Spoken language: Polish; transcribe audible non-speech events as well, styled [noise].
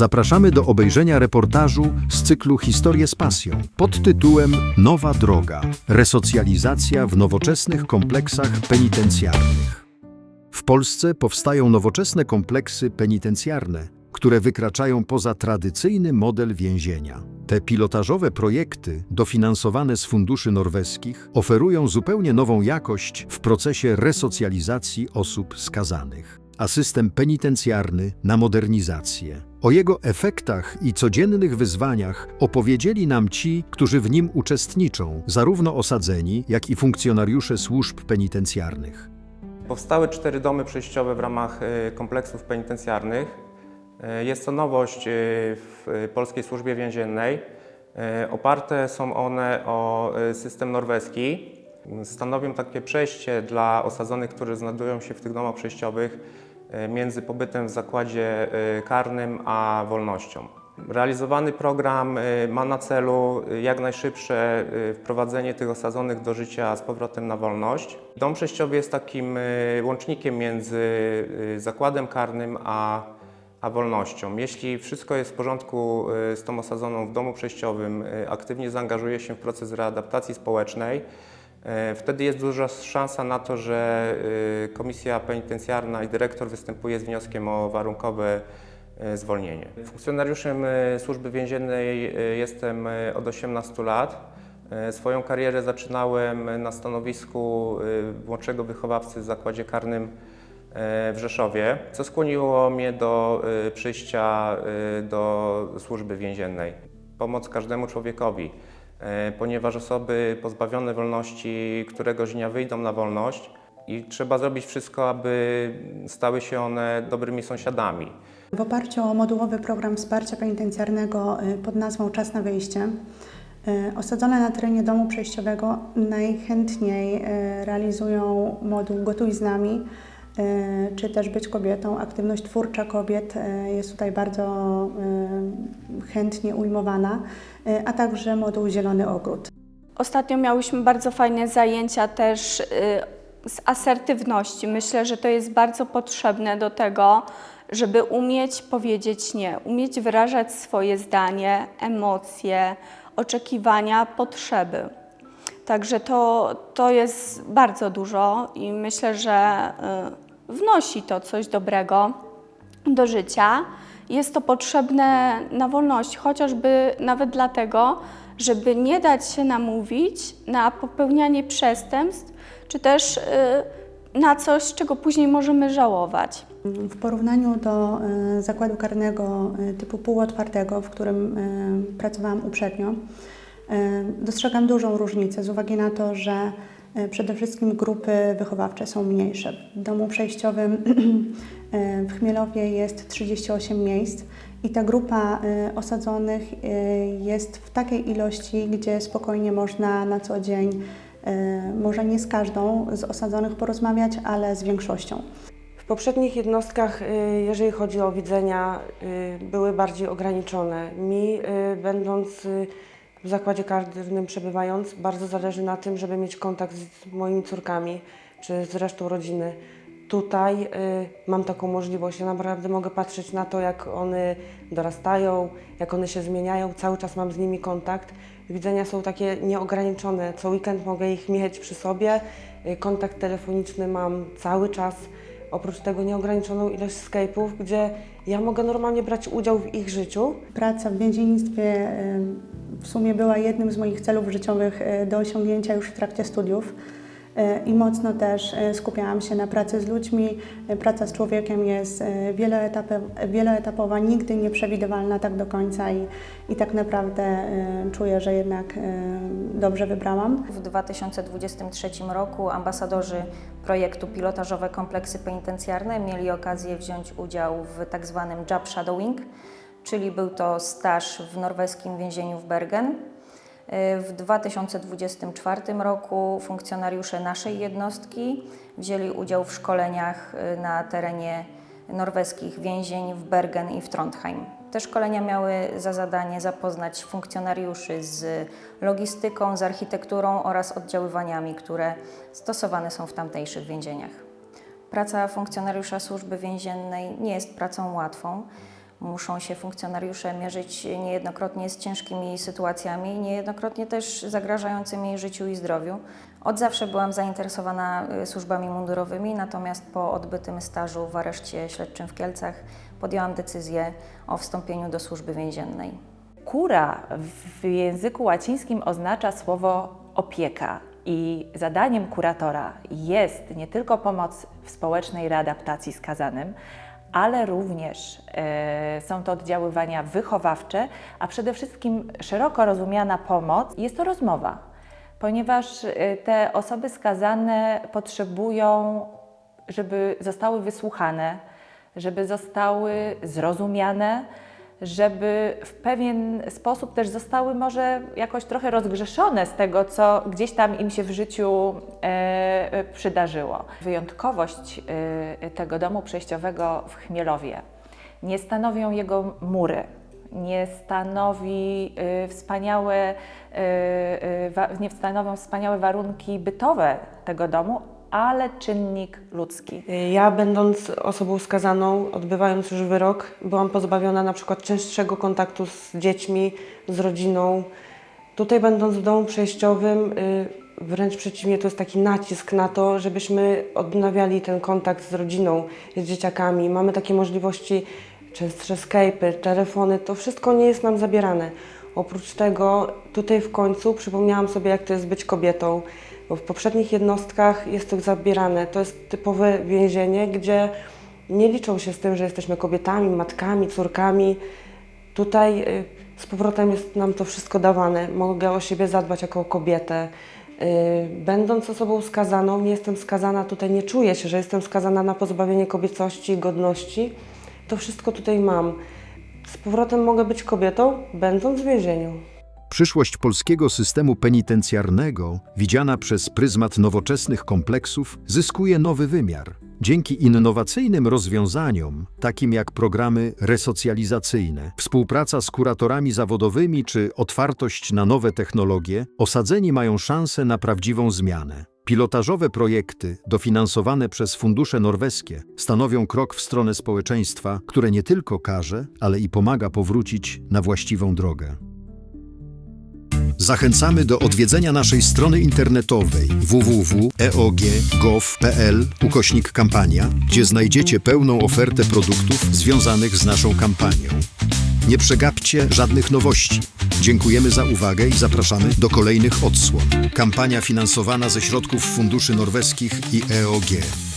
Zapraszamy do obejrzenia reportażu z cyklu Historie z pasją pod tytułem Nowa droga. Resocjalizacja w nowoczesnych kompleksach penitencjarnych. W Polsce powstają nowoczesne kompleksy penitencjarne, które wykraczają poza tradycyjny model więzienia. Te pilotażowe projekty, dofinansowane z funduszy norweskich, oferują zupełnie nową jakość w procesie resocjalizacji osób skazanych, a system penitencjarny na modernizację. O jego efektach i codziennych wyzwaniach opowiedzieli nam ci, którzy w nim uczestniczą, zarówno osadzeni, jak i funkcjonariusze służb penitencjarnych. Powstały cztery domy przejściowe w ramach y, kompleksów penitencjarnych. Y, Jest to nowość y, w polskiej służbie więziennej. Oparte są one o system norweski. Stanowią takie przejście dla osadzonych, którzy znajdują się w tych domach przejściowych między pobytem w zakładzie y, karnym a wolnością. Realizowany program y, ma na celu jak najszybsze wprowadzenie tych osadzonych do życia z powrotem na wolność. Dom przejściowy jest takim łącznikiem między zakładem karnym a, a wolnością. Jeśli wszystko jest w porządku z tą osadzoną w domu przejściowym, aktywnie zaangażuje się w proces readaptacji społecznej, wtedy jest duża szansa na to, że y, komisja penitencjarna i dyrektor występuje z wnioskiem o warunkowe e, zwolnienie. Funkcjonariuszem e, służby więziennej e, jestem e, od 18 lat. E, Swoją karierę zaczynałem na stanowisku e, młodszego wychowawcy w zakładzie karnym e, w Rzeszowie, co skłoniło mnie do e, przyjścia e, do służby więziennej. Pomoc każdemu człowiekowi, e, ponieważ osoby pozbawione wolności któregoś dnia wyjdą na wolność i trzeba zrobić wszystko, aby stały się one dobrymi sąsiadami. W oparciu o modułowy program wsparcia penitencjarnego y, pod nazwą Czas na wyjście, y, osadzone na terenie domu przejściowego najchętniej realizują moduł Gotuj z nami, czy też Być kobietą. Aktywność twórcza kobiet y, jest tutaj bardzo y, chętnie ujmowana, a także moduł Zielony Ogród. Ostatnio miałyśmy bardzo fajne zajęcia też z asertywności. Myślę, że to jest bardzo potrzebne do tego, żeby umieć powiedzieć nie, umieć wyrażać swoje zdanie, emocje, oczekiwania, potrzeby. Także to, to jest bardzo dużo i myślę, że y, wnosi to coś dobrego do życia. Jest to potrzebne na wolności, chociażby nawet dlatego, żeby nie dać się namówić na popełnianie przestępstw, czy też y, na coś, czego później możemy żałować. W porównaniu do y, zakładu karnego typu półotwartego, w którym pracowałam uprzednio, dostrzegam dużą różnicę z uwagi na to, że y, przede wszystkim grupy wychowawcze są mniejsze. W domu przejściowym [clears throat] w Chmielowie jest 38 miejsc i ta grupa y, osadzonych y, jest w takiej ilości, gdzie spokojnie można na co dzień, może nie z każdą z osadzonych porozmawiać, ale z większością. W poprzednich jednostkach, jeżeli chodzi o widzenia, były bardziej ograniczone. Mi, będąc w zakładzie karnym przebywając, bardzo zależy na tym, żeby mieć kontakt z moimi córkami czy z resztą rodziny. Tutaj y, mam taką możliwość. Ja naprawdę mogę patrzeć na to, jak one dorastają, jak one się zmieniają. Cały czas mam z nimi kontakt. Widzenia są takie nieograniczone. Co weekend mogę ich mieć przy sobie. Y, Kontakt telefoniczny mam cały czas. Oprócz tego nieograniczoną ilość Skype'ów, gdzie ja mogę normalnie brać udział w ich życiu. Praca w więziennictwie y, w sumie była jednym z moich celów życiowych y, do osiągnięcia już w trakcie studiów. Y, I mocno też y, skupiałam się na pracy z ludźmi. Praca z człowiekiem jest wieloetapowa, nigdy nieprzewidywalna tak do końca i, i tak naprawdę czuję, że jednak dobrze wybrałam. W 2023 roku ambasadorzy projektu Pilotażowe Kompleksy Penitencjarne mieli okazję wziąć udział w tak zwanym job shadowing, czyli był to staż w norweskim więzieniu w Bergen. W 2024 roku funkcjonariusze naszej jednostki wzięli udział w szkoleniach na terenie norweskich więzień w Bergen i w Trondheim. Te szkolenia miały za zadanie zapoznać funkcjonariuszy z logistyką, z architekturą oraz oddziaływaniami, które stosowane są w tamtejszych więzieniach. Praca funkcjonariusza służby więziennej nie jest pracą łatwą, Muszą się funkcjonariusze mierzyć niejednokrotnie z ciężkimi sytuacjami, niejednokrotnie też zagrażającymi życiu i zdrowiu. Od zawsze byłam zainteresowana y, służbami mundurowymi, natomiast po odbytym stażu w areszcie śledczym w Kielcach podjęłam decyzję o wstąpieniu do służby więziennej. Kura w języku łacińskim oznacza słowo opieka i zadaniem kuratora jest nie tylko pomoc w społecznej readaptacji skazanym, ale również e, są to oddziaływania wychowawcze, a przede wszystkim szeroko rozumiana pomoc. Jest to rozmowa, ponieważ e, te osoby skazane potrzebują, żeby zostały wysłuchane, żeby zostały zrozumiane, żeby w pewien sposób też zostały może jakoś trochę rozgrzeszone z tego, co gdzieś tam im się w życiu e, e, przydarzyło. Wyjątkowość e, tego domu przejściowego w Chmielowie nie stanowią jego mury, nie stanowi e, wspaniałe, e, nie stanowią wspaniałe warunki bytowe tego domu, ale czynnik ludzki. Ja, będąc osobą skazaną, odbywając już wyrok, byłam pozbawiona na przykład częstszego kontaktu z dziećmi, z rodziną. Tutaj, będąc w domu przejściowym, y, wręcz przeciwnie, to jest taki nacisk na to, żebyśmy odnawiali ten kontakt z rodziną, z dzieciakami. Mamy takie możliwości, częstsze Skype'y, telefony, to wszystko nie jest nam zabierane. Oprócz tego, tutaj w końcu przypomniałam sobie, jak to jest być kobietą, bo w poprzednich jednostkach jest to zabierane. To jest typowe więzienie, gdzie nie liczą się z tym, że jesteśmy kobietami, matkami, córkami. Tutaj y, z powrotem jest nam to wszystko dawane. Mogę o siebie zadbać jako kobietę. Y, Będąc osobą skazaną, nie jestem skazana tutaj, nie czuję się, że jestem skazana na pozbawienie kobiecości i godności. To wszystko tutaj mam. Z powrotem mogę być kobietą, będąc w więzieniu. Przyszłość polskiego systemu penitencjarnego, widziana przez pryzmat nowoczesnych kompleksów, zyskuje nowy wymiar. Dzięki innowacyjnym rozwiązaniom, takim jak programy resocjalizacyjne, współpraca z kuratorami zawodowymi czy otwartość na nowe technologie, osadzeni mają szansę na prawdziwą zmianę. Pilotażowe projekty, dofinansowane przez fundusze norweskie, stanowią krok w stronę społeczeństwa, które nie tylko karze, ale i pomaga powrócić na właściwą drogę. Zachęcamy do odwiedzenia naszej strony internetowej www.eog.gov.pl ukośnik kampania, gdzie znajdziecie pełną ofertę produktów związanych z naszą kampanią. Nie przegapcie żadnych nowości. Dziękujemy za uwagę i zapraszamy do kolejnych odsłon. Kampania finansowana ze środków funduszy norweskich i EOG.